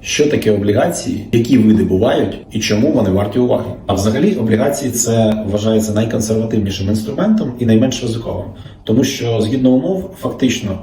Що таке облігації, які види бувають і чому вони варті уваги? А взагалі облігації це вважається найконсервативнішим інструментом і найменш ризиковим, тому що згідно умов, фактично,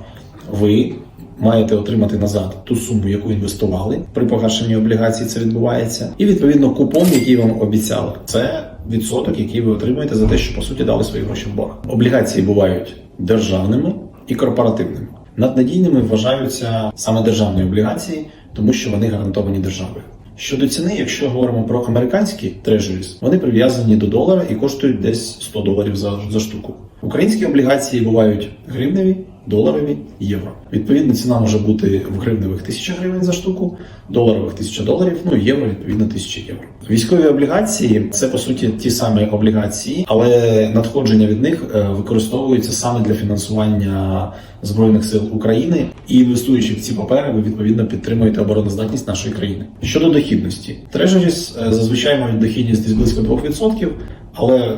ви маєте отримати назад ту суму, яку інвестували. При погашенні облігацій це відбувається, і відповідно купон, який вам обіцяли, це відсоток, який ви отримуєте за те, що по суті дали свої гроші в борг. Облігації бувають державними і корпоративними. Наднадійними вважаються саме державні облігації, тому що вони гарантовані державою. Щодо ціни, якщо говоримо про американські трежеріс, вони прив'язані до долара і коштують десь 100 доларів за, за штуку. Українські облігації бувають гривневі, доларові, євро. Відповідно, ціна може бути в гривневих 1000 гривень за штуку, доларових 1000 доларів, ну і євро відповідно 1000 євро. Військові облігації це по суті ті самі облігації, але надходження від них е, використовуються саме для фінансування збройних сил України. І інвестуючи в ці папери, ви відповідно підтримуєте обороноздатність нашої країни. Щодо дохідності, трежеріс е, зазвичай мають дохідність десь близько 2%, але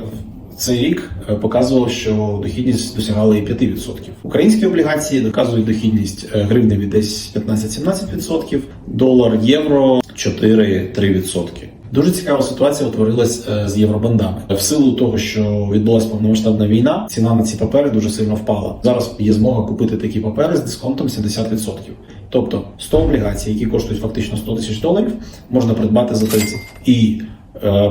цей рік е, показував, що дохідність досягала і 5%. Українські облігації доказують дохідність е, гривневі десь 15-17%, долар, євро 4-3%. Дуже цікава ситуація утворилась е, з євробандами. В силу того, що відбулася повномасштабна війна, ціна на ці папери дуже сильно впала. Зараз є змога купити такі папери з дисконтом 70%. Тобто 100 облігацій, які коштують фактично 100 тисяч доларів, можна придбати за 30. І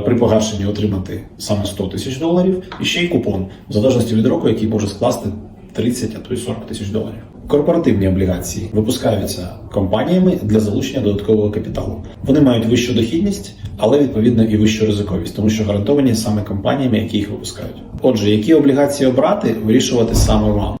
при погашенні отримати саме 100 тисяч доларів, і ще й купон, в залежності від року, який може скласти 30, а то й 40 тисяч доларів. Корпоративні облігації випускаються компаніями для залучення додаткового капіталу. Вони мають вищу дохідність, але відповідно і вищу ризиковість, тому що гарантовані саме компаніями, які їх випускають. Отже, які облігації обрати, вирішувати саме вам.